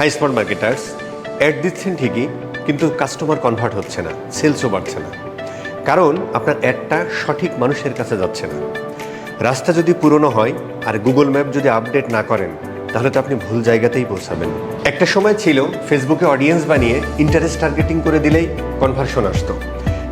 High smart marketers, add দিচ্ছেন ঠিকই, কিন্তু কাস্টমার কনভার্ট হচ্ছে না, সেলসও বাড়ছে না। কারণ আপনার অ্যাডটা সঠিক মানুষের কাছে যাচ্ছে না। রাস্তা যদি পুরনো হয় আর গুগল ম্যাপ যদি আপডেট না করেন, তাহলে তো আপনি ভুল জায়গাতেই পৌঁছাবেন। একটা সময় ছিল, ফেসবুকে অডিয়েন্স বানিয়ে ইন্টারেস্ট টার্গেটিং করে দিলেই কনভার্সন আসতো।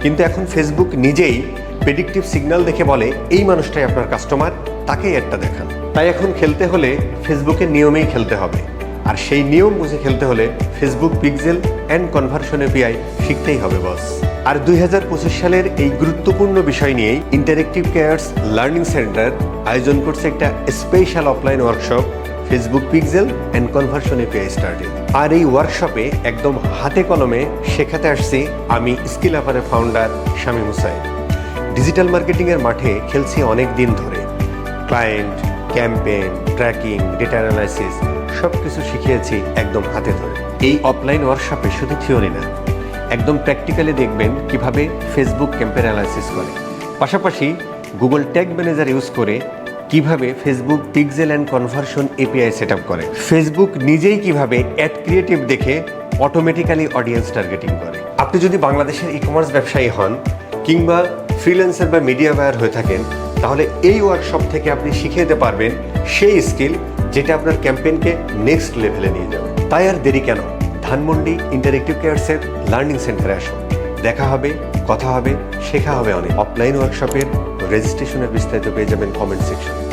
কিন্তু এখন ফেসবুক নিজেই প্রেডিক্টিভ সিগন্যাল দেখে বলে, এই মানুষটাই আপনার কাস্টমার তাকেই একটা দেখান। তাই এখন খেলতে হলে ফেসবুকের নিয়মেই খেলতে হবে। আর সেই নিয়ম বুঝে খেলতে হলে Facebook pixel and conversion API শিখতেই হবে বস আর দুই হাজার পঁচিশ সালের এই গুরুত্বপূর্ণ বিষয় নিয়েই ইন্টারেক্টিভ কেয়ার্স লার্নিং সেন্টার আয়োজন করছে একটা special offline workshop Facebook pixel and conversion API starting আর এই ওয়ার্কশপে একদম হাতে কলমে শেখাতে আসছি আমি স্কিল আপারের ফাউন্ডার শামীম হুসাইন। ডিজিটাল মার্কেটিংয়ের মাঠে খেলছি অনেক দিন ধরে। Client campaign tracking data analysis সব কিছু শিখিয়েছি একদম হাতে ধরে। এই অফলাইন ওয়ার্কশপে শুধু থিওরি না, একদম প্র্যাকটিক্যালি দেখবেন কীভাবে ফেসবুক ক্যাম্পেন অ্যানালাইসিস করে। পাশাপাশি গুগল ট্যাগ ম্যানেজার ইউজ করে কীভাবে Facebook pixel and conversion API set করে। ফেসবুক নিজেই কীভাবে অ্যাড ক্রিয়েটিভ দেখে অটোমেটিক্যালি অডিয়েন্স টার্গেটিং করে। আপনি যদি বাংলাদেশের ই কমার্স ব্যবসায়ী হন কিংবা ফ্রিল্যান্সার বা মিডিয়া বায়ার হয়ে থাকেন, তাহলে এই ওয়ার্কশপ থেকে আপনি শিখে নিতে পারবেন সেই স্কিল যেটা আপনার ক্যাম্পেইনকে নেক্সট লেভেলে নিয়ে যাবে। তাই আর দেরি কেন? ধানমন্ডি ইন্টারেক্টিভ কেয়ার্সের লার্নিং সেন্টারে আসুন। দেখা হবে, কথা হবে, শেখা হবে অনেক। অফলাইন ওয়ার্কশপের রেজিস্ট্রেশনের বিস্তারিত পেয়ে যাবেন কমেন্ট সেকশনে